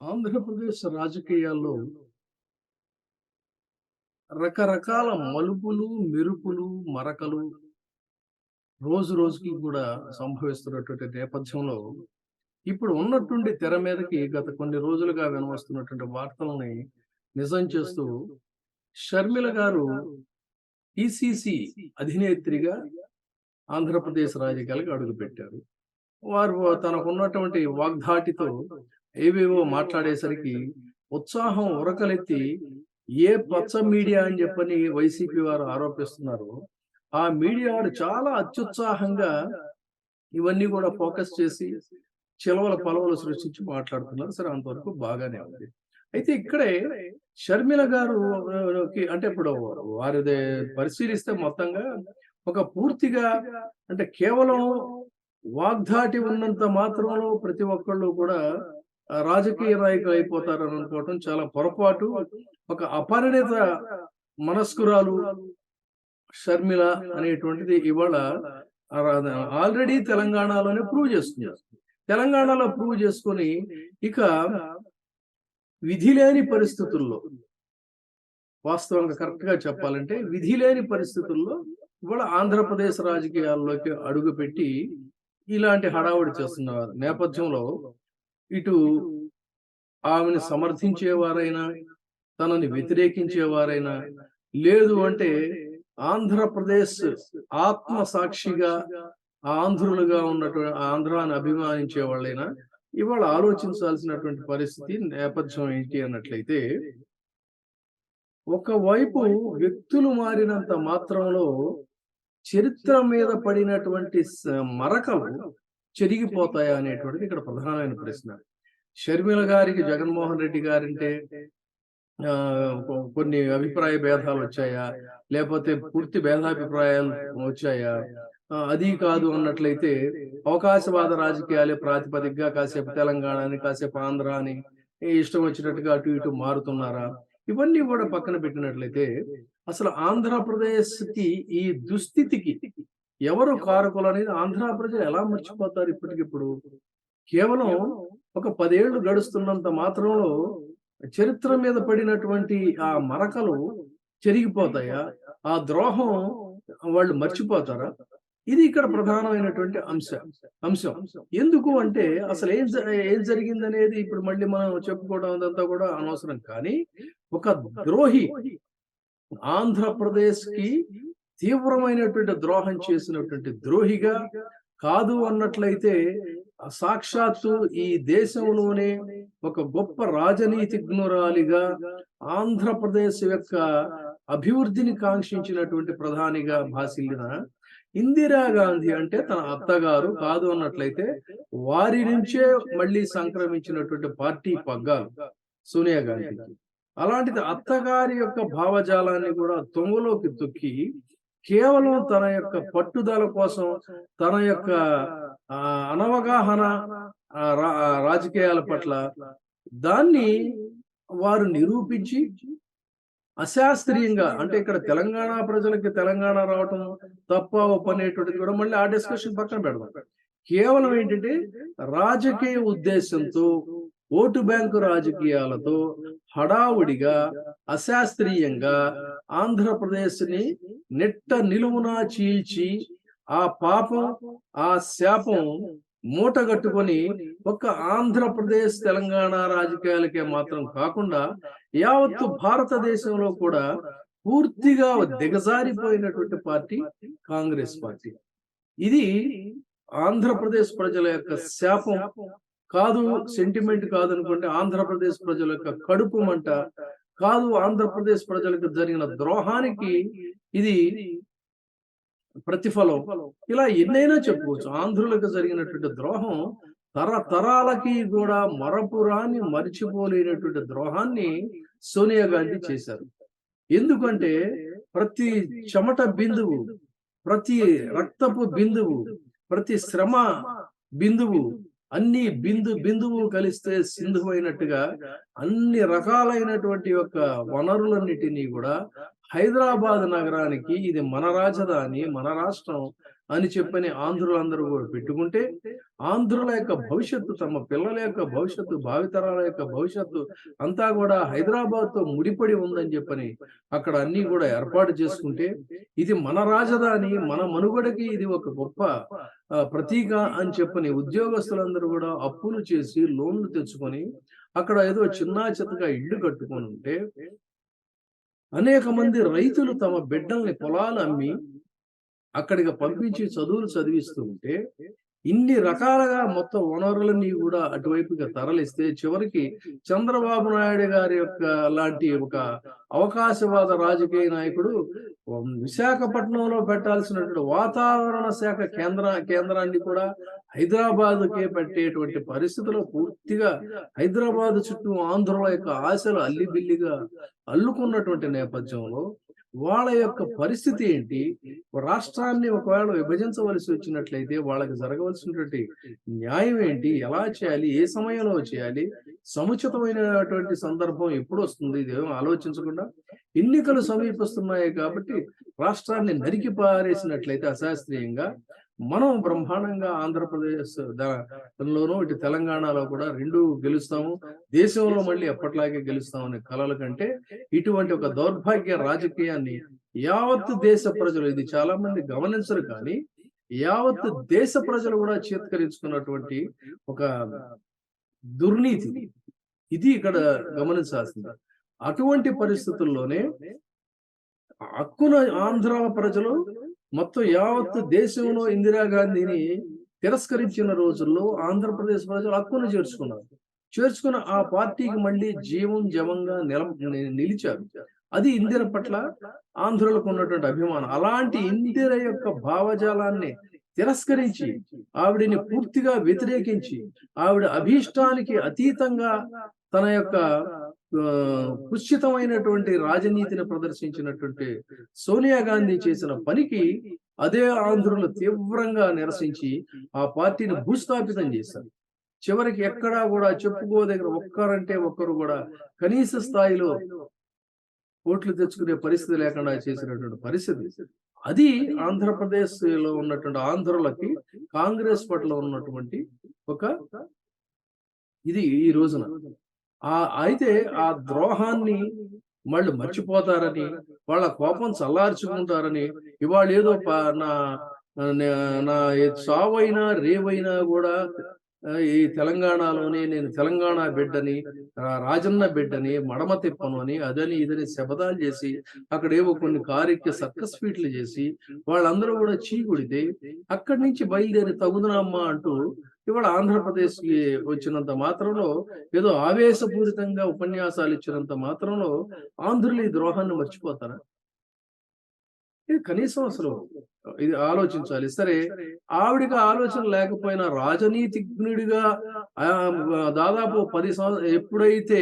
ఆంధ్రప్రదేశ్ రాజకీయాల్లో రకరకాల మలుపులు, మెరుపులు, మరకలు రోజు రోజుకి కూడా సంభవిస్తున్నటువంటి నేపథ్యంలో, ఇప్పుడు ఉన్నటువంటి తెర మీదకి గత కొన్ని రోజులుగా వినవస్తున్నటువంటి వార్తలని నిజం చేస్తూ, షర్మిల గారు పిసిసి అధినేత్రిగా ఆంధ్రప్రదేశ్ రాజకీయాలకు అడుగుపెట్టారు. వారు తనకున్నటువంటి వాగ్ధాటితో ఏవేవో మాట్లాడేసరికి ఉత్సాహం ఉరకలెత్తి ఏ పచ్చ మీడియా అని చెప్పని వైసీపీ వారు ఆరోపిస్తున్నారు ఆ మీడియా వారు చాలా అత్యుత్సాహంగా ఇవన్నీ కూడా ఫోకస్ చేసి చిలవల పలవలు సృష్టించి మాట్లాడుతున్నారు. సరే అంతవరకు బాగానే ఉంది. అయితే ఇక్కడే షర్మిల గారు అంటే ఇప్పుడు వారిది పరిశీలిస్తే మొత్తంగా ఒక పూర్తిగా అంటే కేవలం వాగ్ధాటి ఉన్నంత మాత్రంలో ప్రతి ఒక్కళ్ళు కూడా రాజకీయ నాయకులు అయిపోతారని అనుకోవటం చాలా పొరపాటు. ఒక అపరిణిత మనస్కురాలు షర్మిల అనేటువంటిది ఇవాళ ఆల్రెడీ తెలంగాణలోనే ప్రూవ్ చేసుకున్నారు. తెలంగాణలో ప్రూవ్ చేసుకొని ఇక విధి లేని పరిస్థితుల్లో వాస్తవంగా కరెక్ట్గా చెప్పాలంటే విధి లేని పరిస్థితుల్లో ఇవాళ ఆంధ్రప్రదేశ్ రాజకీయాల్లోకి అడుగుపెట్టి ఇలాంటి హడావుడి చేస్తున్న నేపథ్యంలో ఇటు ఆమెను సమర్థించేవారైనా తనని వ్యతిరేకించేవారైనా లేదు అంటే ఆంధ్రప్రదేశ్ ఆత్మ సాక్షిగా ఆంధ్రులుగా ఉన్నటువంటి ఆంధ్రాన్ని అభిమానించే వాళ్ళైనా ఇవాళ ఆలోచించాల్సినటువంటి పరిస్థితి నేపథ్యం ఏంటి అన్నట్లయితే ఒకవైపు వ్యక్తులు మారినంత మాత్రంలో చరిత్ర మీద పడినటువంటి మరకలు చెరిగిపోతాయా అనేటువంటిది ఇక్కడ ప్రధానమైన ప్రశ్న. షర్మిల గారికి జగన్మోహన్ రెడ్డి గారంటే కొన్ని అభిప్రాయ భేదాలు వచ్చాయా? లేకపోతే పూర్తి భేదాభిప్రాయాలు వచ్చాయా? అది కాదు అన్నట్లయితే అవకాశవాద రాజకీయాలే ప్రాతిపదికగా కాసేపు తెలంగాణని కాసేపు ఆంధ్ర అని ఇష్టం వచ్చినట్టుగా అటు ఇటు మారుతున్నారా? ఇవన్నీ కూడా పక్కన పెట్టినట్లయితే అసలు ఆంధ్రప్రదేశ్కి ఈ దుస్థితికి ఎవరు కారకులు అనేది ఆంధ్ర ప్రజలు ఎలా మర్చిపోతారు ఇప్పటికిప్పుడు? కేవలం ఒక పదేళ్ళు గడుస్తున్నంత మాత్రంలో చరిత్ర మీద పడినటువంటి ఆ మరకలు చెరిగిపోతాయా? ఆ ద్రోహం వాళ్ళు మర్చిపోతారా? ఇది ఇక్కడ ప్రధానమైనటువంటి అంశం. అంశం. ఎందుకు అంటే అసలు ఏం ఏం జరిగింది అనేది ఇప్పుడు మళ్ళీ మనం చెప్పుకోవడం అదంతా కూడా అనవసరం కానీ ఒక ద్రోహి ఆంధ్రప్రదేశ్కి తీవ్రమైనటువంటి ద్రోహం చేసినటువంటి ద్రోహిగా కాదు అన్నట్లయితే సాక్షాత్తు ఈ దేశంలోనే ఒక గొప్ప రాజనీతిజ్ఞురాలిగా ఆంధ్రప్రదేశ్ యొక్క అభివృద్ధిని కాంక్షించినటువంటి ప్రధానిగా భాసిల్లిన ఇందిరాగాంధీ అంటే తన అత్తగారు కాదు అన్నట్లయితే వారి నుంచే మళ్ళీ సంక్రమించినటువంటి పార్టీ పగ్గాలు సోనియా గాంధీ అలాంటిది అత్తగారి యొక్క భావజాలాన్ని కూడా తొంగలోకి తొక్కి కేవలం తన యొక్క పట్టుదల కోసం తన యొక్క అనవగాహన రాజకీయాల పట్ల దాన్ని వారు నిరూపించి అశాస్త్రీయంగా అంటే ఇక్కడ తెలంగాణ ప్రజలకి తెలంగాణ రావటం తప్ప ఒప్పనేటువంటిది కూడా మళ్ళీ ఆ డిస్కషన్ పక్కన పెడదాం. కేవలం ఏంటంటే రాజకీయ ఉద్దేశంతో ఓటు బ్యాంకు రాజకీయాలతో హడావుడిగా అశాస్త్రీయంగా ఆంధ్రప్రదేశ్ని నెట్ట నిలువునా చీల్చి ఆ పాపం ఆ శాపం మూటగట్టుకొని ఒక్క ఆంధ్రప్రదేశ్ తెలంగాణ రాజకీయాలకే మాత్రం కాకుండా యావత్తు భారతదేశంలో కూడా పూర్తిగా దిగజారిపోయినటువంటి పార్టీ కాంగ్రెస్ పార్టీ. ఇది ఆంధ్రప్రదేశ్ ప్రజల యొక్క శాపం కాదు సెంటిమెంట్ కాదు. అనుకుంటే ఆంధ్రప్రదేశ్ ప్రజల యొక్క కడుపు మంట. కాదు ఆంధ్రప్రదేశ్ ప్రజలకు జరిగిన ద్రోహానికి ఇది ప్రతిఫలం. ఇలా ఎన్నైనా చెప్పుకోవచ్చు ఆంధ్రులకు జరిగినటువంటి ద్రోహం తరతరాలకి కూడా మరపురాని మరిచిపోలేనటువంటి ద్రోహాన్ని సోనియా గాంధీ చేశారు. ఎందుకంటే ప్రతి చెమట బిందువు ప్రతి రక్తపు బిందువు ప్రతి శ్రమ బిందువు అన్ని బిందు బిందువు కలిస్తే సింధు అయినట్టుగా అన్ని రకాలైనటువంటి యొక్క వనరులన్నిటినీ కూడా హైదరాబాద్ నగరానికి ఇది మన రాజధాని మన రాష్ట్రం అని చెప్పని ఆంధ్రులందరూ కూడా పెట్టుకుంటే ఆంధ్రుల యొక్క భవిష్యత్తు తమ పిల్లల యొక్క భవిష్యత్తు భావితరాల యొక్క భవిష్యత్తు అంతా కూడా హైదరాబాద్తో ముడిపడి ఉందని చెప్పని అక్కడ అన్ని కూడా ఏర్పాటు చేసుకుంటే ఇది మన రాజధాని మన మనుగడకి ఇది ఒక గొప్ప ప్రతీక అని చెప్పని ఉద్యోగస్తులందరూ కూడా అప్పులు చేసి లోన్లు తెచ్చుకొని అక్కడ ఏదో చిన్నా చితగా ఇల్లు కట్టుకొని ఉంటే అనేక మంది రైతులు తమ బిడ్డల్ని పొలాలు అమ్మి అక్కడికి పంపించి చదువులు చదివిస్తూ ఉంటే ఇన్ని రకాలుగా మొత్తం వనరులని కూడా అటువైపుగా తరలిస్తే చివరికి చంద్రబాబు నాయుడు గారి యొక్క లాంటి ఒక అవకాశవాద రాజకీయ నాయకుడు విశాఖపట్నంలో పెట్టాల్సినటువంటి వాతావరణ శాఖ కేంద్ర కేంద్రాన్ని కూడా హైదరాబాద్కే పెట్టేటువంటి పరిస్థితిలో పూర్తిగా హైదరాబాద్ చుట్టూ ఆంధ్రుల యొక్క ఆశలు అల్లిబిల్లిగా అల్లుకున్నటువంటి నేపథ్యంలో వాళ్ళ యొక్క పరిస్థితి ఏంటి? రాష్ట్రాన్ని ఒకవేళ విభజించవలసి వచ్చినట్లయితే వాళ్ళకి జరగవలసినటువంటి న్యాయం ఏంటి? ఎలా చేయాలి? ఏ సమయంలో చేయాలి? సముచితమైనటువంటి సందర్భం ఎప్పుడు వస్తుంది? ఇది ఏం ఆలోచించకుండా ఎన్నికలు సమీపిస్తున్నాయి కాబట్టి రాష్ట్రాన్ని నరికి పారేసినట్లయితే అశాస్త్రీయంగా మనం బ్రహ్మాండంగా ఆంధ్రప్రదేశ్ దా- లోనూ ఇటు తెలంగాణలో కూడా రెండు గెలుస్తాము. దేశంలో మళ్ళీ ఎప్పట్లాగే గెలుస్తామనే కలల కంటే ఇటువంటి ఒక దౌర్భాగ్య రాజకీయాన్ని యావత్ దేశ ప్రజలు ఇది చాలా మంది గమనించరు కానీ యావత్ దేశ ప్రజలు కూడా చేత్కరించుకున్నటువంటి ఒక దుర్నీతి. ఇది ఇక్కడ గమనించాల్సింది. అటువంటి పరిస్థితుల్లోనే హక్కున ఆంధ్ర ప్రజలు మొత్తం యావత్ దేశంలో ఇందిరాగాంధీని తిరస్కరించిన రోజుల్లో ఆంధ్రప్రదేశ్ ప్రజలు హక్కును చేర్చుకున్నారు. చేర్చుకున్న ఆ పార్టీకి మళ్ళీ జీవం జవంగా నిల నిలిచారు. అది ఇందిర పట్ల ఆంధ్రులకు ఉన్నటువంటి అభిమానం. అలాంటి ఇందిర యొక్క భావజాలాన్ని తిరస్కరించి ఆవిడని పూర్తిగా వ్యతిరేకించి ఆవిడ అభీష్టానికి అతీతంగా తన యొక్క ఆ, రాజనీతిని ప్రదర్శించినటువంటి సోనియా గాంధీ చేసిన పనికి అదే ఆంధ్రులు తీవ్రంగా నిరసించి ఆ పార్టీని భూస్థాపితం చేశారు. చివరికి ఎక్కడా కూడా చెప్పుకోదగిన ఒక్కరంటే ఒక్కరు కూడా కనీస స్థాయిలో ఓట్లు తెచ్చుకునే పరిస్థితి లేకుండా చేసినటువంటి పరిస్థితి. అది ఆంధ్రప్రదేశ్లో ఉన్నటువంటి ఆంధ్రులకి కాంగ్రెస్ పట్ల ఉన్నటువంటి ఒక ఇది ఈ రోజున. ఆ అయితే ఆ ద్రోహాన్ని వాళ్ళు మర్చిపోతారని వాళ్ళ కోపం చల్లార్చుకుంటారని ఇవాళ ఏదో ప- నా నా- నా చావైనా రేవైనా కూడా ఈ తెలంగాణలోనే నేను తెలంగాణ బిడ్డని రాజన్న బిడ్డని మడమ తిప్పను అని అదని ఇదని శబదాలు చేసి అక్కడ ఏవో కొన్ని కారెక్కి సర్కస్ ఫీట్లు చేసి వాళ్ళందరూ కూడా చీకుడితే అక్కడి నుంచి బయలుదేరి తగుదనమ్మా అంటూ ఇవాళ ఆంధ్రప్రదేశ్కి వచ్చినంత మాత్రంలో ఏదో ఆవేశపూరితంగా ఉపన్యాసాలు ఇచ్చినంత మాత్రంలో ఆంధ్రులు ఈ ద్రోహాన్ని మర్చిపోతారా? ఇది కనీసం అసలు ఇది ఆలోచించాలి. సరే ఆవిడికి ఆలోచన లేకపోయినా రాజనీతిజ్ఞుడిగా దాదాపు పది సంవత్సరం ఎప్పుడైతే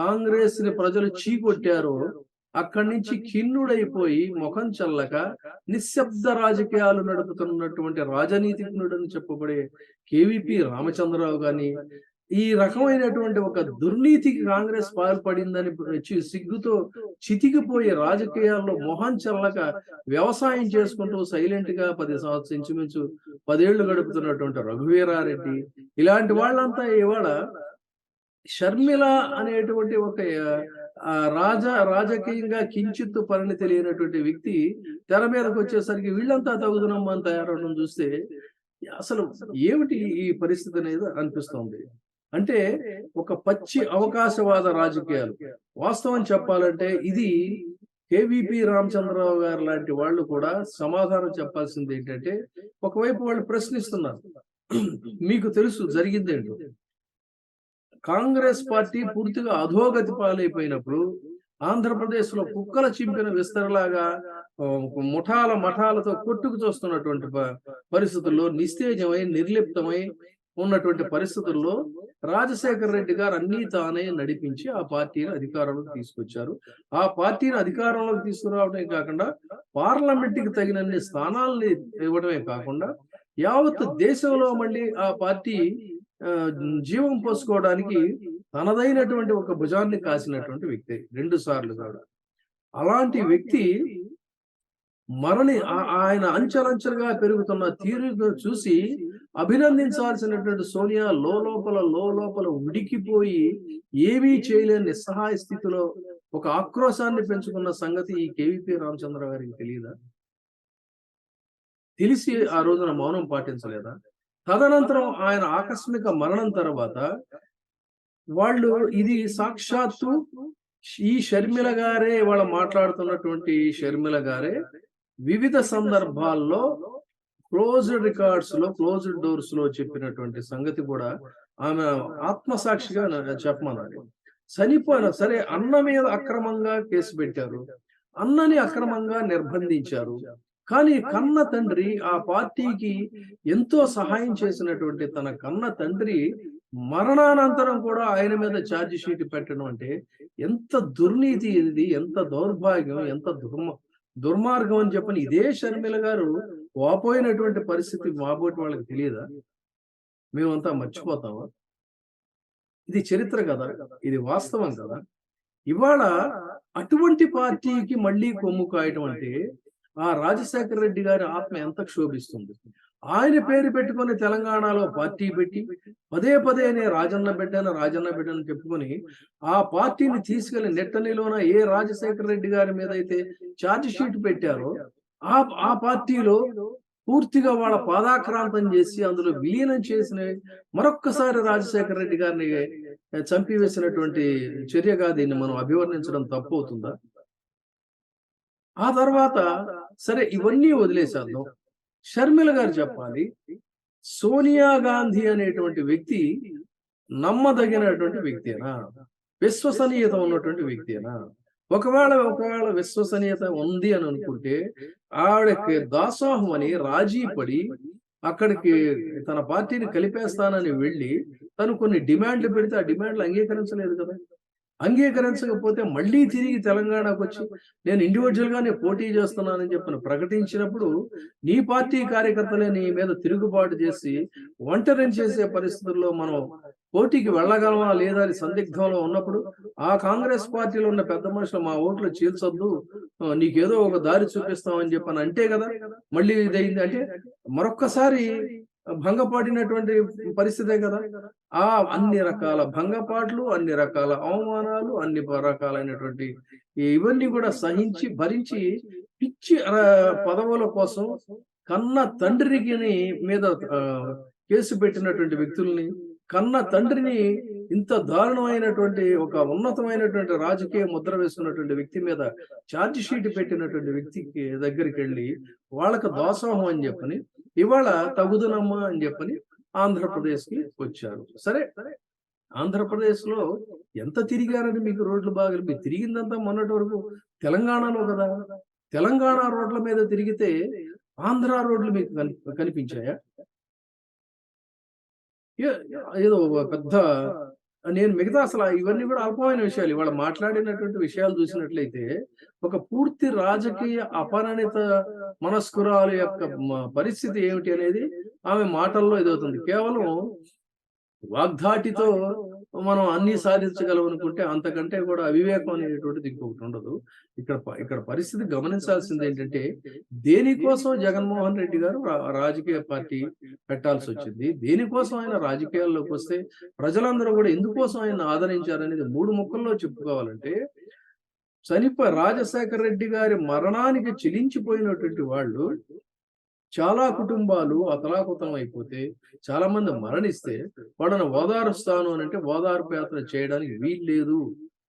కాంగ్రెస్ని ప్రజలు చీకొట్టారో అక్కడి నుంచి ఖిన్నుడైపోయి ముఖం చల్లక నిశ్శబ్ద రాజకీయాలు నడుపుతున్నటువంటి రాజనీతిజ్ఞుడని చెప్పబడే కేవీపీ రామచంద్రరావు గాని ఈ రకమైనటువంటి ఒక దుర్నీతికి కాంగ్రెస్ పాల్పడిందని సిగ్గుతో చితికిపోయి రాజకీయాల్లో మొహం చల్లక వ్యవసాయం చేసుకుంటూ సైలెంట్గా పది సంవత్సరం ఇంచుమించు పదేళ్ళు గడుపుతున్నటువంటి రఘువీరారెడ్డి ఇలాంటి వాళ్ళంతా ఇవాళ షర్మిల అనేటువంటి ఒక రాజ రాజకీయంగా కించిత్తు పరిణితి లేనటువంటి వ్యక్తి తెర మీదకి వచ్చేసరికి వీళ్ళంతా తగుదనమ్మని తయారవడం చూస్తే అసలు ఏమిటి ఈ పరిస్థితి అనేది అనిపిస్తోంది? అంటే ఒక పచ్చి అవకాశవాద రాజకీయాలు. వాస్తవం చెప్పాలంటే ఇది కేవీపీ రామచంద్రరావు గారు లాంటి వాళ్ళు కూడా సమాధానం చెప్పాల్సింది ఏంటంటే ఒకవైపు వాళ్ళు ప్రశ్నిస్తున్నారు. మీకు తెలుసు జరిగిందేంటో. కాంగ్రెస్ పార్టీ పూర్తిగా అధోగతి పాలైపోయినప్పుడు ఆంధ్రప్రదేశ్లో కుక్కల చింపిన విస్తరలాగా ముఠాల మఠాలతో కొట్టుకు చూస్తున్నటువంటి పరిస్థితుల్లో నిస్తేజమై నిర్లిప్తమై ఉన్నటువంటి పరిస్థితుల్లో రాజశేఖర రెడ్డి గారు అన్ని తానే నడిపించి ఆ పార్టీని అధికారంలోకి తీసుకొచ్చారు. ఆ పార్టీని అధికారంలోకి తీసుకురావడమే కాకుండా పార్లమెంట్కి తగినన్ని స్థానాల్ని ఇవ్వడమే కాకుండా యావత్ దేశంలో మళ్ళీ ఆ పార్టీ జీవం పోసుకోవడానికి తనదైనటువంటి ఒక భుజాన్ని కాసినటువంటి వ్యక్తి రెండు సార్లు కూడా. అలాంటి వ్యక్తి మరణి ఆయన అంచెలంచెలుగా పెరుగుతున్న తీరును చూసి అభినందించాల్సినటువంటి సోనియా లోపల లోపల ఉడికిపోయి ఏమీ చేయలేని నిస్సహాయ స్థితిలో ఒక ఆక్రోశాన్ని పెంచుకున్న సంగతి ఈ కేవీపీ రామచంద్ర గారికి తెలియదా తెలిసి ఆ రోజున మౌనం పాటించలేదా? తదనంతరం ఆయన ఆకస్మిక మరణం తర్వాత వాళ్ళు ఇది సాక్షాత్తు ఈ షర్మిల గారే వాళ్ళ మాట్లాడుతున్నటువంటి ఈ షర్మిల గారే వివిధ సందర్భాల్లో క్లోజ్డ్ రికార్డ్స్లో క్లోజ్డ్ డోర్స్లో చెప్పినటువంటి సంగతి కూడా ఆమె ఆత్మసాక్షిగా చెప్పమన్నాడు చనిపోయిన సరే అన్న మీద అక్రమంగా కేసు పెట్టారు. అన్నని అక్రమంగా నిర్బంధించారు. కానీ కన్న తండ్రి ఆ పార్టీకి ఎంతో సహాయం చేసినటువంటి తన కన్న తండ్రి మరణానంతరం కూడా ఆయన మీద ఛార్జ్ షీట్ పెట్టడం అంటే ఎంత దుర్నీతి ఇది ఎంత దౌర్భాగ్యం ఎంత దుర్మ దుర్మార్గం అని చెప్పని ఇదే షర్మిల గారు వాపోయినటువంటి పరిస్థితి మాబోటి వాళ్ళకి తెలియదా మేమంతా మర్చిపోతామా ఇది చరిత్ర కదా. ఇది వాస్తవం కదా. ఇవాళ అటువంటి పార్టీకి మళ్ళీ కొమ్ము కాయటం అంటే ఆ రాజశేఖర రెడ్డి గారి ఆత్మ ఎంత క్షోభిస్తుంది? ఆయన పేరు పెట్టుకొని తెలంగాణలో పార్టీ పెట్టి పదే పదే నేను రాజన్న బిడ్డను రాజన్న బిడ్డను చెప్పుకొని ఆ పార్టీని తీసుకెళ్ళి నెట్టనిలోన ఏ రాజశేఖర రెడ్డి గారి మీద అయితే ఛార్జ్ షీట్ పెట్టారో ఆ ఆ పార్టీలో పూర్తిగా వాళ్ళ పాదాక్రాంతం చేసి అందులో విలీనం చేసిన మరొక్కసారి రాజశేఖర రెడ్డి గారిని చంపివేసినటువంటి చర్యగా దీన్ని మనం అభివర్ణించడం తప్పు అవుతుందా? ఆ తర్వాత సరే ఇవన్నీ వదిలేసేద్దాం షర్మిల గారు చెప్పాలి సోనియా గాంధీ అనేటువంటి వ్యక్తి నమ్మదగినటువంటి వ్యక్తేనా విశ్వసనీయత ఉన్నటువంటి వ్యక్తేనా ఒకవేళ ఒకవేళ విశ్వసనీయత ఉంది అని అనుకుంటే ఆవిడకి దాసోహం అని రాజీ పడి అక్కడికి తన పార్టీని కలిపేస్తానని వెళ్ళి తను కొన్ని డిమాండ్లు పెడితే ఆ డిమాండ్లు అంగీకరించలేదు కదా. అంగీకరించకపోతే మళ్ళీ తిరిగి తెలంగాణకు వచ్చి నేను ఇండివిజువల్గా నేను పోటీ చేస్తున్నానని చెప్పని ప్రకటించినప్పుడు నీ పార్టీ కార్యకర్తలే నీ మీద తిరుగుబాటు చేసి ఒంటరిని చేసే పరిస్థితుల్లో మనం పోటీకి వెళ్ళగలమా లేదా అని సందిగ్ధంలో ఉన్నప్పుడు ఆ కాంగ్రెస్ పార్టీలో ఉన్న పెద్ద మనుషులు మా ఓట్లు చీల్చొద్దు నీకేదో ఒక దారి చూపిస్తామని చెప్పని అంటే కదా మళ్ళీ ఇదైంది అంటే మరొక్కసారి భంగపాటినటువంటి పరిస్థితే కదా? ఆ అన్ని రకాల భంగపాట్లు అన్ని రకాల అవమానాలు అన్ని రకాలైనటువంటి ఇవన్నీ కూడా సహించి భరించి పిచ్చి పదవుల కోసం కన్న తండ్రికి మీద కేసు పెట్టినటువంటి వ్యక్తుల్ని కన్న తండ్రిని ఇంత దారుణమైనటువంటి ఒక ఉన్నతమైనటువంటి రాజకీయ ముద్ర వేసుకున్నటువంటి వ్యక్తి మీద ఛార్జ్ షీట్ పెట్టినటువంటి వ్యక్తికి దగ్గరికి వెళ్ళి వాళ్ళకి దోసోహం అని చెప్పని ఇవాళ తగుదనమ్మా అని చెప్పని ఆంధ్రప్రదేశ్కి వచ్చారు. సరే ఆంధ్రప్రదేశ్లో ఎంత తిరిగారని మీకు రోడ్లు బాగా? మీరు తిరిగిందంతా మొన్నటి వరకు తెలంగాణలో కదా. తెలంగాణ రోడ్ల మీద తిరిగితే ఆంధ్ర రోడ్లు మీకు కని- కనిపించాయా? ఏదో ఒక పెద్ద నేను మిగతా అసలు ఇవన్నీ కూడా అల్పమైన విషయాలు. ఇవాళ మాట్లాడినటువంటి విషయాలు చూసినట్లయితే ఒక పూర్తి రాజకీయ అపరిణిత మనస్కురాలు యొక్క పరిస్థితి ఏమిటి అనేది ఆమె మాటల్లో ఇదవుతుంది. కేవలం వాగ్ధాటితో మనం అన్ని సాధించగలం అనుకుంటే అంతకంటే కూడా అవివేకం అనేటువంటిది ఇంకొకటి ఉండదు. ఇక్కడ ఇక్కడ పరిస్థితి గమనించాల్సింది ఏంటంటే దేనికోసం జగన్మోహన్ రెడ్డి గారు రాజకీయ పార్టీ పెట్టాల్సి వచ్చింది? దేనికోసం ఆయన రాజకీయాల్లోకి వస్తే ప్రజలందరూ కూడా ఎందుకోసం ఆయన ఆదరించారనేది మూడు ముక్కల్లో చెప్పుకోవాలంటే చనిప రాజశేఖర రెడ్డి గారి మరణానికి చెలించిపోయినటువంటి వాళ్ళు చాలా కుటుంబాలు అతలాకుతలం అయిపోతే చాలా మంది మరణిస్తే వాళ్ళని ఓదారుస్తాను అని అంటే ఓదార్పు యాత్ర చేయడానికి వీలు లేదు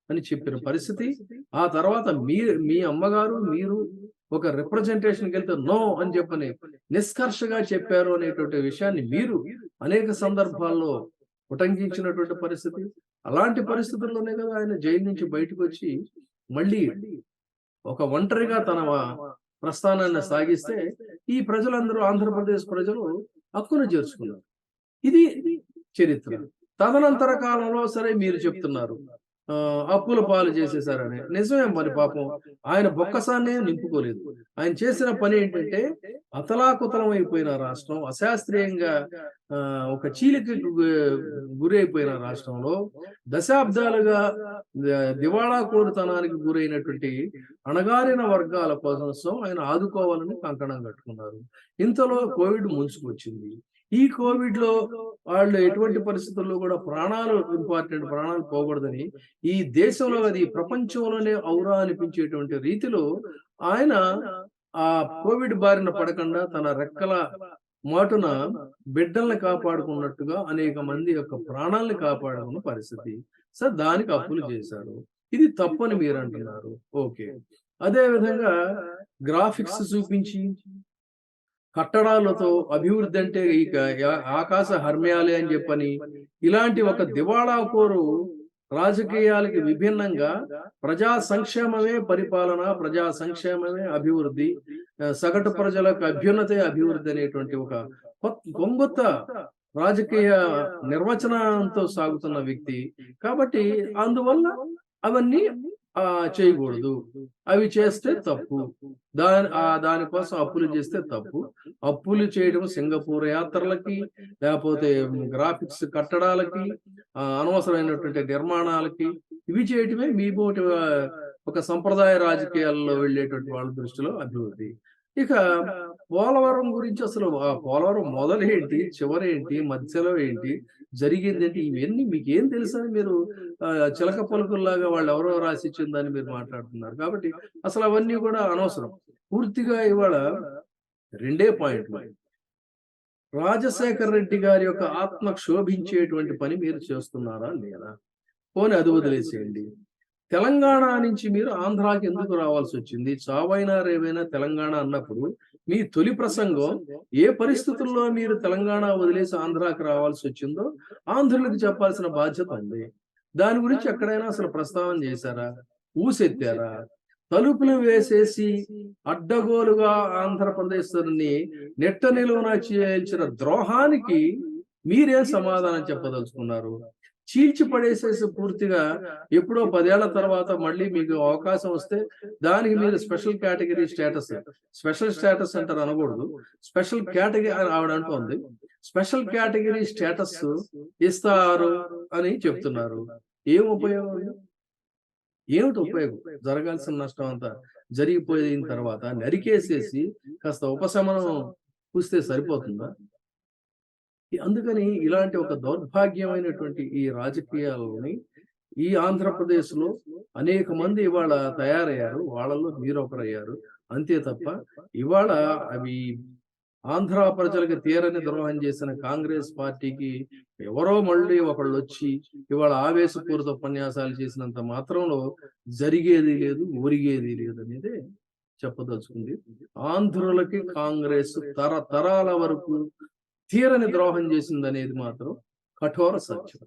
అని చెప్పిన పరిస్థితి. ఆ తర్వాత మీ మీ అమ్మగారు మీరు ఒక రిప్రజెంటేషన్కి వెళ్తే నో అని చెప్పని నిష్కర్షగా చెప్పారు అనేటువంటి విషయాన్ని మీరు అనేక సందర్భాల్లో ఉటంకించినటువంటి పరిస్థితి. అలాంటి పరిస్థితుల్లోనే కదా ఆయన జైలు నుంచి బయటకు వచ్చి మళ్ళీ ఒక ఒంటరిగా తన ప్రస్థానాన్ని సాగిస్తే ఈ ప్రజలందరూ ఆంధ్రప్రదేశ్ ప్రజలు హక్కును చేర్చుకున్నారు. ఇది చరిత్ర. తదనంతర కాలంలో సరే మీరు చెప్తున్నారు. అప్పుల పాలు చేసేసారని నిజమే మరి పాపం. ఆయన బొక్కసాన్నే నింపుకోలేదు. ఆయన చేసిన పని ఏంటంటే అతలాకుతలం అయిపోయిన రాష్ట్రం అశాస్త్రీయంగా ఆ, ఒక చీలిక గురి అయిపోయిన రాష్ట్రంలో దశాబ్దాలుగా దివాళా కోరుతనానికి గురైనటువంటి అణగారిన వర్గాల కోసం ఆయన ఆదుకోవాలని కంకణం కట్టుకున్నారు. ఇంతలో కోవిడ్ ముంచుకొచ్చింది. ఈ కోవిడ్లో వాళ్ళు ఎటువంటి పరిస్థితుల్లో కూడా ప్రాణాలు ఇంపార్టెంట్ ప్రాణాలు పోకూడదని ఈ దేశంలో అది ప్రపంచంలోనే ఔరా అనిపించేటువంటి రీతిలో ఆయన ఆ కోవిడ్ బారిన పడకుండా తన రెక్కల మాటున బిడ్డల్ని కాపాడుకున్నట్టుగా అనేక మంది యొక్క ప్రాణాలను కాపాడుకున్న పరిస్థితి. సార్ దానికి అప్పులు చేశారు. ఇది తప్పని మీరు అంటున్నారు. ఓకే. అదే విధంగా గ్రాఫిక్స్ చూపించి కట్టడాలతో అభివృద్ధి అంటే ఇక ఆకాశ హర్మయాలే అని చెప్పని ఇలాంటి ఒక దివాడా కోరు రాజకీయాలకి విభిన్నంగా ప్రజా సంక్షేమమే పరిపాలన ప్రజా సంక్షేమమే అభివృద్ధి సగటు ప్రజలకు అభ్యున్నతే అభివృద్ధి అనేటువంటి ఒక కొత్త కొంగొత్త రాజకీయ నిర్వచనంతో సాగుతున్న వ్యక్తి. కాబట్టి అందువల్ల అవన్నీ చేయకూడదు. అవి చేస్తే తప్పు. దాని దానికోసం అప్పులు చేస్తే తప్పు. అప్పులు చేయడం సింగపూర్ యాత్రలకి లేకపోతే గ్రాఫిక్స్ కట్టడాలకి అనవసరమైనటువంటి నిర్మాణాలకి ఇవి చేయటమే మీ బోటి ఒక సంప్రదాయ రాజకీయాల్లో వెళ్ళేటువంటి వాళ్ళ దృష్టిలో అభివృద్ధి. ఇక పోలవరం గురించి అసలు ఆ పోలవరం మొదలేంటి చివరేంటి మధ్యలో ఏంటి జరిగింది ఇవన్నీ మీకేం తెలుసని మీరు చిలక పలుకుల్లాగా వాళ్ళు ఎవరో రాసి ఇచ్చిందని మీరు మాట్లాడుతున్నారు. కాబట్టి అసలు అవన్నీ కూడా అనవసరం. పూర్తిగా ఇవాళ రెండే పాయింట్ రాజశేఖర్ రెడ్డి గారి యొక్క ఆత్మ క్షోభించేటువంటి పని మీరు చేస్తున్నారా లేదా? పోనీ అది వదిలేసేయండి. తెలంగాణ నుంచి మీరు ఆంధ్రాకి ఎందుకు రావాల్సి వచ్చింది? చావైనా రేవైనా తెలంగాణ అన్నప్పుడు మీ తొలి ప్రసంగం ఏ పరిస్థితుల్లో మీరు తెలంగాణ వదిలేసి ఆంధ్రాకి రావాల్సి వచ్చిందో ఆంధ్రులకు చెప్పాల్సిన బాధ్యత ఉంది. దాని గురించి ఎక్కడైనా అసలు ప్రస్తావన చేశారా? ఊసెత్తారా? తలుపులు వేసేసి అడ్డగోలుగా ఆంధ్రప్రదేశ్ని నెట్ట నిలువన చేయాల్సిన ద్రోహానికి మీరేం సమాధానం చెప్పదలుచుకున్నారు? చీల్చి పడేసేసి పూర్తిగా ఎప్పుడో పదేళ్ళ తర్వాత మళ్ళీ మీకు అవకాశం వస్తే దానికి మీరు special category status special status అంటారు అనకూడదు. స్పెషల్ కేటగిరీ అని ఆవిడ అంటోంది. స్పెషల్ కేటగిరీ స్టేటస్ ఇస్తారు అని చెప్తున్నారు. ఏం ఉపయోగం ఏమిటి ఉపయోగం? జరగాల్సిన నష్టం అంతా జరిగిపోయిన తర్వాత నరికేసేసి కాస్త ఉపశమనం చూస్తే సరిపోతుందా? అందుకని ఇలాంటి ఒక దౌర్భాగ్యమైనటువంటి ఈ రాజకీయాలని ఈ ఆంధ్రప్రదేశ్లో అనేక మంది ఇవాళ తయారయ్యారు. వాళ్ళలో మీరు ఒకరయ్యారు అంతే తప్ప ఇవాళ అవి ఆంధ్ర ప్రజలకు తీరని ద్రోహం చేసిన కాంగ్రెస్ పార్టీకి ఎవరో మళ్ళీ ఒకళ్ళు వచ్చి ఇవాళ ఆవేశపూరిత ఉపన్యాసాలు చేసినంత మాత్రంలో జరిగేది లేదు ఒరిగేది లేదు అనేది చెప్పదలుచుకుంది. ఆంధ్రులకి కాంగ్రెస్ తరతరాల వరకు తీరని ద్రోహం చేసింది అనేది మాత్రం కఠోర సత్యం.